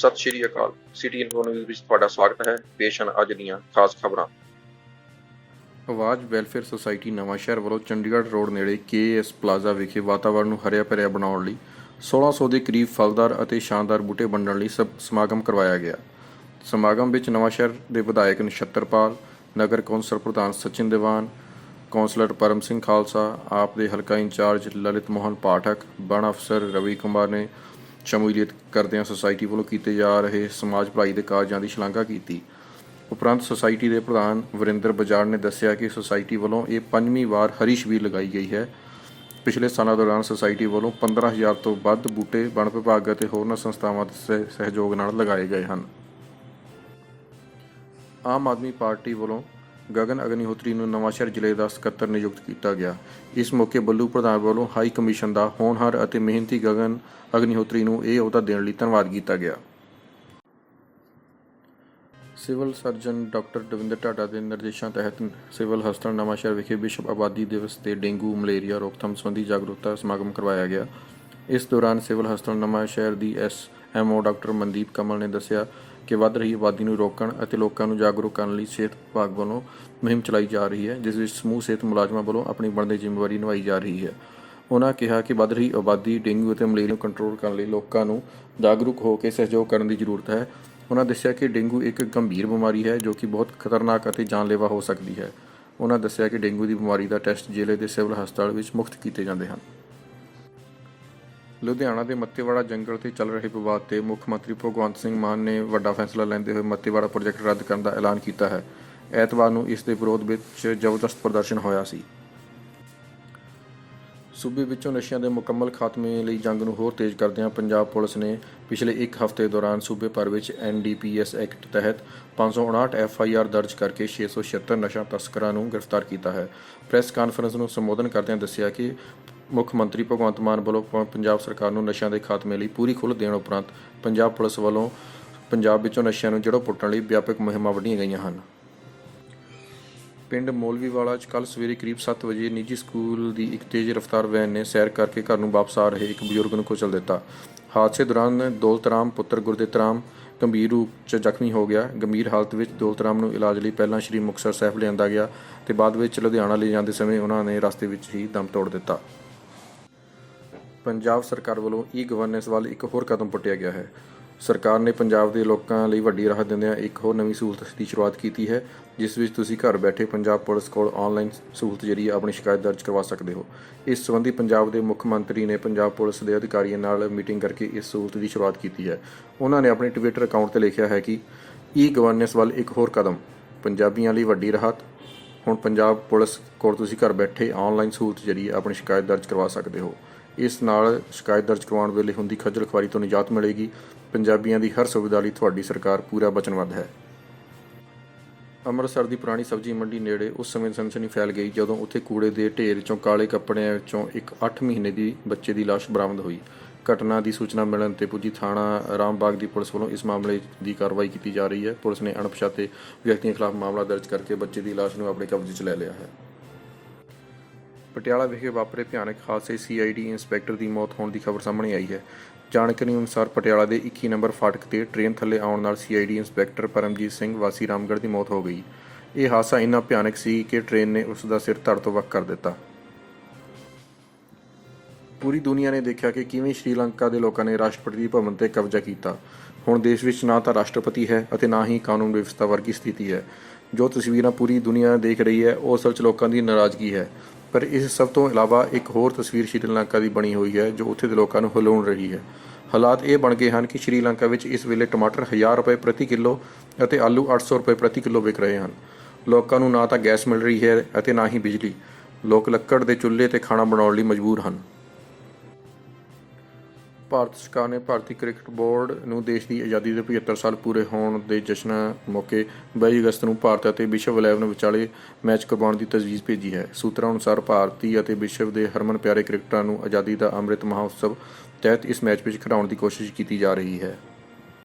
Sat Sri Akal. City info news ਵਿੱਚ ਤੁਹਾਡਾ ਸਵਾਗਤ ਹੈ। ਪੇਸ਼ ਹਨ ਅੱਜ ਦੀਆਂ ਖਾਸ ਖਬਰਾਂ। ਆਵਾਜ਼ ਵੈਲਫੇਅਰ ਸੁਸਾਇਟੀ ਨਵਾਂ ਵੱਲੋਂ ਚੰਡੀਗੜ੍ਹ ਰੋਡ ਨੇੜੇ ਕੇਐਸ ਪਲਾਜ਼ਾ ਵਿਖੇ ਵਾਤਾਵਰਣ ਨੂੰ ਹਰਿਆ ਭਰਿਆ ਬਣਾਉਣ ਲਈ 1600 ਦੇ ਕਰੀਬ ਫਲਦਾਰ ਅਤੇ ਸ਼ਾਨਦਾਰ ਬੂਟੇ ਵੰਡਣ ਲਈ ਸਮਾਗਮ ਕਰਵਾਇਆ ਗਿਆ। ਸਮਾਗਮ ਵਿੱਚ ਨਵਾਂ ਸ਼ਹਿਰ ਦੇ ਵਿਧਾਇਕ ਨਛੱਤਰਪਾਲ, ਨਗਰ ਕੌਂਸਲ ਪ੍ਰਧਾਨ ਸਚਿਨ ਦੀਵਾਨ, ਕੌਂਸਲਰ ਪਰਮ ਸਿੰਘ ਖਾਲਸਾ, ਆਪ ਦੇ ਹਲਕਾ ਇੰਚਾਰਜ ਲਲਿਤ ਮੋਹਨ ਪਾਠਕ, ਬਣ ਅਫਸਰ ਰਵੀ ਕੁਮਾਰ ਨੇ ਸ਼ਮੂਲੀਅਤ ਕਰਦਿਆਂ ਸੁਸਾਇਟੀ ਵੱਲੋਂ ਕੀਤੇ ਜਾ ਰਹੇ ਸਮਾਜ ਭਲਾਈ ਦੇ ਕਾਰਜਾਂ ਦੀ ਸ਼ਲਾਘਾ ਕੀਤੀ। ਉਪਰੰਤ ਸੁਸਾਇਟੀ ਦੇ ਪ੍ਰਧਾਨ ਵਰਿੰਦਰ ਬਜਾੜ ਨੇ ਦੱਸਿਆ ਕਿ ਸੁਸਾਇਟੀ ਵੱਲੋਂ ਇਹ ਪੰਜਵੀਂ ਵਾਰ ਹਰੀ ਛਬੀਲ ਲਗਾਈ ਗਈ ਹੈ। ਪਿਛਲੇ ਸਾਲਾਂ ਦੌਰਾਨ ਸੁਸਾਇਟੀ ਵੱਲੋਂ 15000 ਤੋਂ ਵੱਧ ਬੂਟੇ ਵਣ ਵਿਭਾਗ ਅਤੇ ਹੋਰਨਾਂ ਸੰਸਥਾਵਾਂ ਦੇ ਸਹਿ- ਸਹਿਯੋਗ ਨਾਲ ਲਗਾਏ ਗਏ ਹਨ। ਆਮ ਆਦਮੀ ਪਾਰਟੀ ਵੱਲੋਂ ਗਗਨ ਅਗਨੀਹੋਤਰੀ ਨੂੰ ਨਵਾਂਸ਼ਹਿਰ ਜ਼ਿਲ੍ਹੇ ਦਾ ਸਕੱਤਰ ਨਿਯੁਕਤ ਕੀਤਾ ਗਿਆ। ਇਸ ਮੌਕੇ ਬੱਲੂ ਪ੍ਰਧਾਨ ਵੱਲੋਂ ਹਾਈ ਕਮਿਸ਼ਨ ਦਾ ਹੋਣਹਾਰ ਅਤੇ ਮਿਹਨਤੀ ਗਗਨ ਅਗਨੀਹੋਤਰੀ ਨੂੰ ਇਹ ਅਹੁਦਾ ਦੇਣ ਲਈ ਧੰਨਵਾਦ ਕੀਤਾ ਗਿਆ। Civil surgeon doctor Davinder Dhada ਦੇ ਨਿਰਦੇਸ਼ਾਂ ਤਹਿਤ ਸਿਵਲ ਹਸਪਤਾਲ ਨਵਾਂਸ਼ਹਿਰ ਵਿਖੇ ਵਿਸ਼ਵ ਆਬਾਦੀ ਦਿਵਸ ਤੇ ਡੇਂਗੂ, ਮਲੇਰੀਆ, ਰੋਕਥਾਮ ਸੰਬੰਧੀ ਜਾਗਰੂਕਤਾ ਸਮਾਗਮ ਕਰਵਾਇਆ ਗਿਆ। ਇਸ ਦੌਰਾਨ ਸਿਵਲ ਹਸਪਤਾਲ ਨਵਾਂਸ਼ਹਿਰ ਦੀ S MO doctor Mandeep Kamal ਨੇ ਦੱਸਿਆ ਕਿ ਵੱਧ ਰਹੀ ਆਬਾਦੀ ਨੂੰ ਰੋਕਣ ਅਤੇ ਲੋਕਾਂ ਨੂੰ ਜਾਗਰੂਕ ਕਰਨ ਲਈ ਸਿਹਤ ਵਿਭਾਗ ਵੱਲੋਂ ਮੁਹਿੰਮ ਚਲਾਈ ਜਾ ਰਹੀ ਹੈ, ਜਿਸ ਵਿੱਚ ਸਮੂਹ ਸਿਹਤ ਮੁਲਾਜ਼ਮਾਂ ਵੱਲੋਂ ਆਪਣੀ ਬਣਦੀ ਜ਼ਿੰਮੇਵਾਰੀ ਨਿਭਾਈ ਜਾ ਰਹੀ ਹੈ। ਉਹਨਾਂ ਕਿਹਾ ਕਿ ਵੱਧ ਰਹੀ ਆਬਾਦੀ, ਡੇਂਗੂ ਅਤੇ ਮਲੇਰੀਆ ਨੂੰ ਕੰਟਰੋਲ ਕਰਨ ਲਈ ਲੋਕਾਂ ਨੂੰ ਜਾਗਰੂਕ ਹੋ ਕੇ ਸਹਿਯੋਗ ਕਰਨ ਦੀ ਜ਼ਰੂਰਤ ਹੈ। ਉਹਨਾਂ ਦੱਸਿਆ ਕਿ ਡੇਂਗੂ ਇੱਕ ਗੰਭੀਰ ਬਿਮਾਰੀ ਹੈ, ਜੋ ਕਿ ਬਹੁਤ ਖਤਰਨਾਕ ਅਤੇ ਜਾਨਲੇਵਾ ਹੋ ਸਕਦੀ ਹੈ। ਉਹਨਾਂ ਦੱਸਿਆ ਕਿ ਡੇਂਗੂ ਦੀ ਬਿਮਾਰੀ ਦਾ ਟੈਸਟ ਜ਼ਿਲ੍ਹੇ ਦੇ ਸਿਵਲ ਹਸਪਤਾਲ ਵਿੱਚ ਮੁਫਤ ਕੀਤੇ ਜਾਂਦੇ ਹਨ। ਲੁਧਿਆਣਾ ਦੇ ਮੱਤੇਵਾੜਾ ਜੰਗਲ ਤੇ ਚੱਲ ਰਹੇ ਵਿਵਾਦ ਤੇ ਮੁੱਖ ਮੰਤਰੀ ਭਗਵੰਤ ਸਿੰਘ ਮਾਨ ਨੇ ਵੱਡਾ ਫੈਸਲਾ ਲੈਂਦੇ ਹੋਏ ਮੱਤੇਵਾੜਾ ਪ੍ਰੋਜੈਕਟ ਰੱਦ ਕਰਨ ਦਾ ਐਲਾਨ ਕੀਤਾ ਹੈ। ਐਤਵਾਰ ਨੂੰ ਇਸ ਦੇ ਵਿਰੋਧ ਵਿੱਚ ਜ਼ਬਰਦਸਤ ਪ੍ਰਦਰਸ਼ਨ ਹੋਇਆ ਸੀ। ਸੂਬੇ ਵਿੱਚੋਂ ਨਸ਼ਿਆਂ ਦੇ ਮੁਕੰਮਲ ਖਾਤਮੇ ਲਈ ਜੰਗ ਨੂੰ ਹੋਰ ਤੇਜ਼ ਕਰਦਿਆਂ ਪੰਜਾਬ ਪੁਲਿਸ ਨੇ ਪਿਛਲੇ ਇੱਕ ਹਫ਼ਤੇ ਦੌਰਾਨ ਸੂਬੇ ਭਰ ਵਿੱਚ ਐਨਡੀਪੀਐਸ ਐਕਟ ਤਹਿਤ 559 ਐਫਆਈਆਰ ਦਰਜ ਕਰਕੇ 676 ਨਸ਼ਾ ਤਸਕਰਾਂ ਨੂੰ ਗ੍ਰਿਫਤਾਰ ਕੀਤਾ ਹੈ। ਪ੍ਰੈਸ ਕਾਨਫਰੰਸ ਨੂੰ ਸੰਬੋਧਨ ਕਰਦਿਆਂ ਦੱਸਿਆ ਕਿ ਮੁੱਖ ਮੰਤਰੀ ਭਗਵੰਤ ਮਾਨ ਵੱਲੋਂ ਪ- ਪੰਜਾਬ ਸਰਕਾਰ ਨੂੰ ਨਸ਼ਿਆਂ ਦੇ ਖਾਤਮੇ ਲਈ ਪੂਰੀ ਖੁੱਲ੍ਹ ਦੇਣ ਉਪਰੰਤ ਪੰਜਾਬ ਪੁਲਿਸ ਵੱਲੋਂ ਪੰਜਾਬ ਵਿੱਚੋਂ ਨਸ਼ਿਆਂ ਨੂੰ ਜੜੋਂ ਪੁੱਟਣ ਲਈ ਵਿਆਪਕ ਮੁਹਿੰਮਾਂ ਵੱਢੀਆਂ ਗਈਆਂ ਹਨ। ਪਿੰਡ ਮੌਲਵੀਵਾਲਾ 'ਚ ਕੱਲ ਸਵੇਰੇ ਕਰੀਬ 7 ਵਜੇ ਨਿੱਜੀ ਸਕੂਲ ਦੀ ਇੱਕ ਤੇਜ਼ ਰਫ਼ਤਾਰ ਵੈਨ ਨੇ ਸੈਰ ਕਰਕੇ ਘਰ ਨੂੰ ਵਾਪਸ ਆ ਰਹੇ ਇੱਕ ਬਜ਼ੁਰਗ ਨੂੰ ਕੁਚਲ ਦਿੱਤਾ। ਹਾਦਸੇ ਦੌਰਾਨ ਦੌਲਤਰਾਮ ਪੁੱਤਰ ਗੁਰਦੇਵ ਰਾਮ ਗੰਭੀਰ ਰੂਪ 'ਚ ਜ਼ਖਮੀ ਹੋ ਗਿਆ। ਗੰਭੀਰ ਹਾਲਤ ਵਿੱਚ ਦੌਲਤਰਾਮ ਨੂੰ ਇਲਾਜ ਲਈ ਪਹਿਲਾਂ ਸ਼੍ਰੀ ਮੁਕਤਸਰ ਸਾਹਿਬ ਲਿਆਂਦਾ ਗਿਆ ਤੇ ਬਾਅਦ ਵਿੱਚ ਲੁਧਿਆਣਾ ਲੈ ਜਾਂਦੇ ਸਮੇਂ ਉਹਨਾਂ ਨੇ ਰਸਤੇ ਵਿੱਚ ਹੀ ਦਮ ਤੋੜ ਦਿੱਤਾ। ਪੰਜਾਬ ਸਰਕਾਰ ਵੱਲੋਂ ਈ ਗਵਰਨੈਂਸ ਵੱਲ ਇੱਕ ਹੋਰ ਕਦਮ ਪੁੱਟਿਆ ਗਿਆ ਹੈ। ਸਰਕਾਰ ਨੇ ਪੰਜਾਬ ਦੇ ਲੋਕਾਂ ਲਈ ਵੱਡੀ ਰਾਹਤ ਦਿੰਦਿਆਂ ਇੱਕ ਹੋਰ ਨਵੀਂ ਸਹੂਲਤ ਦੀ ਸ਼ੁਰੂਆਤ ਕੀਤੀ ਹੈ, ਜਿਸ ਵਿੱਚ ਤੁਸੀਂ ਘਰ ਬੈਠੇ ਪੰਜਾਬ ਪੁਲਿਸ ਕੋਲ ਆਨਲਾਈਨ ਸਹੂਲਤ ਜਰੀਏ ਆਪਣੀ ਸ਼ਿਕਾਇਤ ਦਰਜ ਕਰਵਾ ਸਕਦੇ ਹੋ। ਇਸ ਸੰਬੰਧੀ ਪੰਜਾਬ ਦੇ ਮੁੱਖ ਮੰਤਰੀ ਨੇ ਪੰਜਾਬ ਪੁਲਿਸ ਦੇ ਅਧਿਕਾਰੀਆਂ ਨਾਲ ਮੀਟਿੰਗ ਕਰਕੇ ਇਸ ਸਹੂਲਤ ਦੀ ਸ਼ੁਰੂਆਤ ਕੀਤੀ ਹੈ। ਉਹਨਾਂ ਨੇ ਆਪਣੇ ਟਵਿੱਟਰ ਅਕਾਊਂਟ ਤੇ ਲਿਖਿਆ ਹੈ ਕਿ ਈ ਗਵਰਨੈਂਸ ਵੱਲ ਇੱਕ ਹੋਰ ਕਦਮ, ਪੰਜਾਬੀਆਂ ਲਈ ਵੱਡੀ ਰਾਹਤ। ਹੁਣ ਪੰਜਾਬ ਪੁਲਿਸ ਕੋਲ ਤੁਸੀਂ ਘਰ ਬੈਠੇ ਆਨਲਾਈਨ ਸਹੂਲਤ ਜਰੀਏ ਆਪਣੀ ਸ਼ਿਕਾਇਤ ਦਰਜ ਕਰਵਾ ਸਕਦੇ ਹੋ। ਇਸ ਨਾਲ ਸ਼ਿਕਾਇਤ ਦਰਜ ਕਰਵਾਉਣ ਵੇਲੇ ਹੁੰਦੀ ਖੱਜਲ ਖੁਆਰੀ ਤੋਂ ਨਿਜਾਤ ਮਿਲੇਗੀ। ਪੰਜਾਬੀਆਂ ਦੀ ਹਰ ਸੁਵਿਧਾ ਲਈ ਤੁਹਾਡੀ ਸਰਕਾਰ ਪੂਰਾ ਵਚਨਬੱਧ ਹੈ। ਅੰਮ੍ਰਿਤਸਰ ਦੀ ਪੁਰਾਣੀ ਸਬਜ਼ੀ ਮੰਡੀ ਨੇੜੇ ਉਸ ਸਮੇਂ ਸਨਸਨੀ ਫੈਲ ਗਈ ਜਦੋਂ ਉੱਥੇ ਕੂੜੇ ਦੇ ਢੇਰ ਚੋਂ ਕਾਲੇ ਕੱਪੜਿਆਂ ਵਿੱਚੋਂ ਇੱਕ 8 ਮਹੀਨੇ ਦੀ ਬੱਚੇ ਦੀ ਲਾਸ਼ ਬਰਾਮਦ ਹੋਈ। ਘਟਨਾ ਦੀ ਸੂਚਨਾ ਮਿਲਣ ਤੇ ਪੁੱਜੀ ਥਾਣਾ ਰਾਮਬਾਗ ਦੀ ਪੁਲਿਸ ਵੱਲੋਂ ਇਸ ਮਾਮਲੇ ਦੀ ਕਾਰਵਾਈ ਕੀਤੀ ਜਾ ਰਹੀ ਹੈ। ਪੁਲਿਸ ਨੇ ਅਣਪਛਾਤੇ ਵਿਅਕਤੀਆਂ ਖਿਲਾਫ ਮਾਮਲਾ ਦਰਜ ਕਰਕੇ ਬੱਚੇ ਦੀ ਲਾਸ਼ ਨੂੰ ਆਪਣੇ ਕਬਜ਼ੇ 'ਚ ਲੈ ਲਿਆ ਹੈ। ਪਟਿਆਲਾ ਵਿਖੇ ਵਾਪਰੇ ਭਿਆਨਕ ਹਾਦਸੇ ਸੀਆਈਡੀ ਇੰਸਪੈਕਟਰ ਦੀ ਮੌਤ ਹੋਣ ਦੀ ਖਬਰ ਸਾਹਮਣੇ ਆਈ ਹੈ। ਜਾਣਕਾਰੀ ਅਨੁਸਾਰ ਪਟਿਆਲਾ ਦੇ 21 ਨੰਬਰ ਫਾਟਕ ਤੇ ਟ੍ਰੇਨ ਥੱਲੇ ਆਉਣ ਨਾਲ ਸੀਆਈਡੀ ਇੰਸਪੈਕਟਰ ਪਰਮਜੀਤ ਸਿੰਘ ਵਾਸੀ ਰਾਮਗੜ੍ਹ ਦੀ ਮੌਤ ਹੋ ਗਈ। ਇਹ ਹਾਦਸਾ ਇੰਨਾ ਭਿਆਨਕ ਸੀ ਕਿ ਟ੍ਰੇਨ ਨੇ ਉਸ ਦਾ ਸਿਰ ਧੜ ਤੋਂ ਵੱਖ ਕਰ ਦਿੱਤਾ। ਪੂਰੀ ਦੁਨੀਆ ਨੇ ਦੇਖਿਆ ਕਿ ਕਿਵੇਂ ਸ਼੍ਰੀਲੰਕਾ ਦੇ ਲੋਕਾਂ ਨੇ ਰਾਸ਼ਟਰਪਤੀ ਭਵਨ ਤੇ ਕਬਜ਼ਾ ਕੀਤਾ। ਹੁਣ ਦੇਸ਼ ਵਿੱਚ ਨਾ ਤਾਂ ਰਾਸ਼ਟਰਪਤੀ ਹੈ ਅਤੇ ਨਾ ਹੀ ਕਾਨੂੰਨ ਵਿਵਸਥਾ ਵਰਗੀ ਸਥਿਤੀ ਹੈ। ਜੋ ਤਸਵੀਰਾਂ ਪੂਰੀ ਦੁਨੀਆ ਦੇਖ ਰਹੀ ਹੈ, ਉਹ ਅਸਲ 'ਚ ਲੋਕਾਂ ਦੀ ਨਾਰਾਜ਼ਗੀ ਹੈ। ਪਰ ਇਸ ਸਭ ਤੋਂ ਇਲਾਵਾ ਇੱਕ ਹੋਰ ਤਸਵੀਰ ਸ਼੍ਰੀਲੰਕਾ ਦੀ ਬਣੀ ਹੋਈ ਹੈ, ਜੋ ਉੱਥੇ ਦੇ ਲੋਕਾਂ ਨੂੰ ਹਿਲਾਉਣ ਰਹੀ ਹੈ। ਹਾਲਾਤ ਇਹ ਬਣ ਗਏ ਹਨ ਕਿ ਸ਼੍ਰੀਲੰਕਾ ਵਿੱਚ ਇਸ ਵੇਲੇ ਟਮਾਟਰ 1000 ਰੁਪਏ ਪ੍ਰਤੀ ਕਿਲੋ ਅਤੇ ਆਲੂ 800 ਰੁਪਏ ਪ੍ਰਤੀ ਕਿਲੋ ਵਿਕ ਰਹੇ ਹਨ। ਲੋਕਾਂ ਨੂੰ ਨਾ ਤਾਂ ਗੈਸ ਮਿਲ ਰਹੀ ਹੈ ਅਤੇ ਨਾ ਹੀ ਬਿਜਲੀ। ਲੋਕ ਲੱਕੜ ਦੇ ਚੁੱਲ੍ਹੇ ਤੇ ਖਾਣਾ ਬਣਾਉਣ ਲਈ ਮਜਬੂਰ ਹਨ। ਭਾਰਤ ਸਰਕਾਰ ਨੇ ਭਾਰਤੀ ਕ੍ਰਿਕਟ ਬੋਰਡ ਨੂੰ ਦੇਸ਼ ਦੀ ਆਜ਼ਾਦੀ ਦੇ 75 ਸਾਲ ਪੂਰੇ ਹੋਣ ਦੇ ਜਸ਼ਨ ਮੌਕੇ 22 ਅਗਸਤ ਨੂੰ ਭਾਰਤ ਅਤੇ ਵਿਸ਼ਵ 11 ਵਿਚਾਲੇ ਮੈਚ ਕਰਵਾਉਣ ਦੀ ਤਜਵੀਜ਼ ਭੇਜੀ ਹੈ। ਸੂਤਰਾਂ ਅਨੁਸਾਰ ਭਾਰਤੀ ਅਤੇ ਵਿਸ਼ਵ ਦੇ ਹਰਮਨ ਪਿਆਰੇ ਕ੍ਰਿਕਟਰਾਂ ਨੂੰ ਆਜ਼ਾਦੀ ਦਾ ਅੰਮ੍ਰਿਤ ਮਹੋਤਸਵ ਤਹਿਤ ਇਸ ਮੈਚ ਵਿੱਚ ਖਿਡਾਉਣ ਦੀ ਕੋਸ਼ਿਸ਼ ਕੀਤੀ ਜਾ ਰਹੀ ਹੈ।